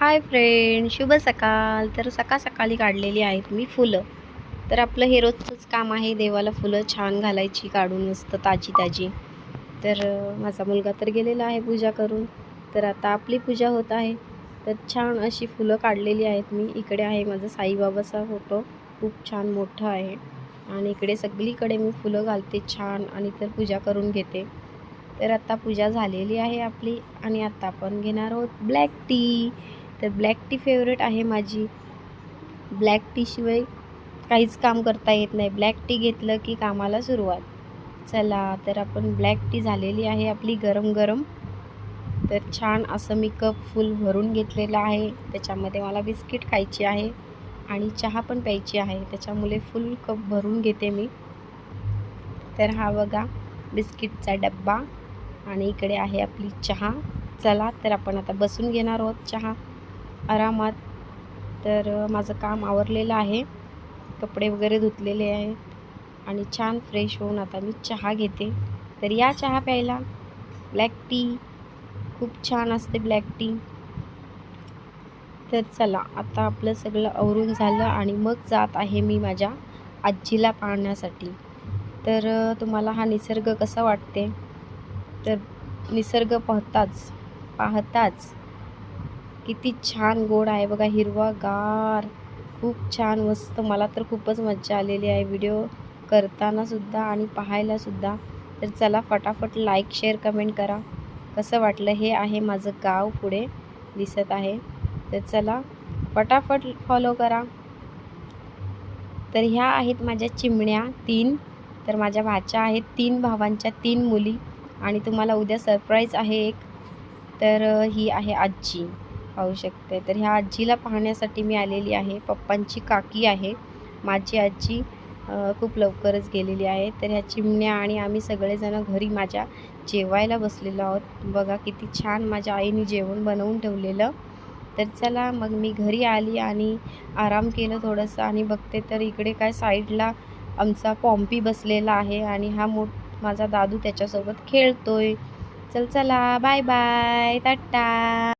Hi friend शुभ सकाळ. तर सकाळ सकाळी काढलेली आहेत मी फुलं. तर आपलं हे रोजचंच काम आहे देवाला फुलं छान घालायची काढून मस्त ताजी ताजी. तर माझा मुलगा तर गेलेला आहे पूजा करून. तर आता आपली पूजा होत आहे. तर छान अशी फुलं काढलेली आहेत मी. इकडे आहे माझा साईबाबाचा फोटो. खूप छान मोठा आहे. आणि इकडे सगळीकडे मी फुलं घालते छान आणि तर पूजा करून घेते. तर आता पूजा झालेली आहे आपली आणि आता आपण घेणार आहोत ब्लॅक टी. तर ब्लॅक टी फेवरेट आहे माझी. ब्लॅक टीशिवाय काहीच काम करता येत नाही. ब्लॅक टी घेतलं की कामाला सुरुवात. चला तर आपण ब्लॅक टी झालेली आहे आपली गरम गरम. तर छान असं मी कप फुल भरून घेतलेलं आहे. त्याच्यामध्ये मला बिस्किट खायची आहे आणि चहा पण प्यायची आहे. त्याच्यामुळे फुल कप भरून घेते मी. तर हा बघा बिस्किटचा डब्बा आणि इकडे आहे आपली चहा. चला तर आपण आता बसून घेणार आहोत चहा. आरामात. तर माझं काम आवरलेलं आहे. कपडे वगैरे धुतलेले आहेत आणि छान फ्रेश होऊन आता मी चहा घेते. तर या चहा प्यायला ब्लॅक टी खूप छान असते ब्लॅक टी तर चला आता आपलं सगळं आवरून झालं आणि मग जात आहे मी माझ्या आजीला पाहण्यासाठी तर तुम्हाला हा निसर्ग कसा वाटते? तर निसर्ग पाहताच पाहताच. किती छान गोड आहे बघा हिरवागार. खूप छान मस्त. मला तर खूपच मज्जा आलेली आहे व्हिडिओ करताना सुद्धा आणि पाहायला सुद्धा. तर चला फटाफट लाईक शेअर कमेंट करा. कसं वाटलं हे आहे माझं गाव पुढे दिसत आहे. तर चला फटाफट फॉलो करा. तर ह्या आहेत माझ्या चिमण्या तीन. तर माझ्या भाच्या आहेत तीन भावांच्या तीन मुली. आणि तुम्हाला उद्या सरप्राईज आहे एक. तर ही आहे आजी. पाहू शकते. तर ह्या आजीला पाहण्यासाठी मी आलेली आहे. पप्पांची काकी आहे. माझी आजी खूप लवकरच गेलेली आहे. तर ह्या चिमण्या आणि आम्ही सगळेजण घरी माझ्या जेवायला बसलेलो आहोत. बघा किती छान माझ्या आईने जेवण बनवून ठेवलेलं. तर चला मग मी घरी आली आणि आराम केलं थोडंसं आणि बघते तर इकडे काय साईडला आमचा पॉम्पी बसलेला आहे आणि हा मोठ माझा दादू त्याच्यासोबत खेळतोय. चल चला बाय बाय टाटा.